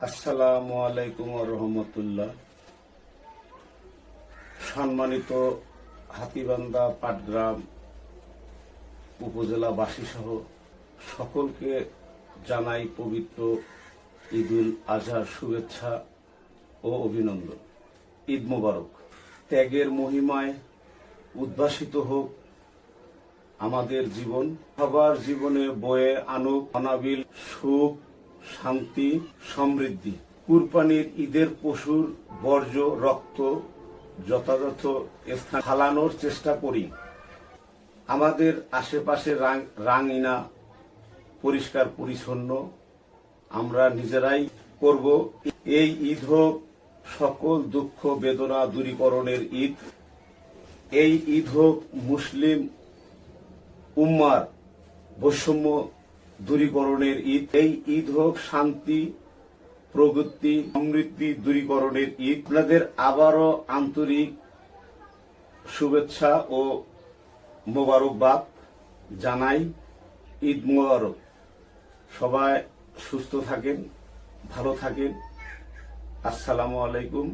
আসসালামু আলাইকুম রহমতুল্লাহ। সম্মানিত হাতিবান্ধা পাটগ্রাম উপজেলাবাসী সহ সকলকে জানাই পবিত্র ঈদুল আজহার শুভেচ্ছা ও অভিনন্দন। ঈদ মোবারক। ত্যাগের মহিমায় উদ্ভাসিত হোক আমাদের জীবন। সবার জীবনে বয়ে আনুক অনাবিল সুখ শান্তি, সমৃদ্ধি। কুরবানির ঈদের পশুর বর্জ্য, রক্ত যথাযথ স্থান ফালানোর চেষ্টা করি। আমাদের আশেপাশে রাঙিনা পরিষ্কার, পরিচ্ছন্ন। আমরা নিজেরাই করব। এই ঈদ হোক সকল দুঃখ, বেদনা দূরীকরণের ঈদ। এই ঈদ হোক মুসলিম উম্মার বৈষম্য দূরীকরণের ঈদ। এই ঈদ হোক শান্তি, প্রগতি, সমৃদ্ধি দূরীকরণের ঈদ। আপনাদের আবারও আন্তরিক শুভেচ্ছা ও মোবারকবাদ জানাই। ঈদ মোবারক। সবাই সুস্থ থাকেন, ভালো থাকেন। আসসালামু আলাইকুম।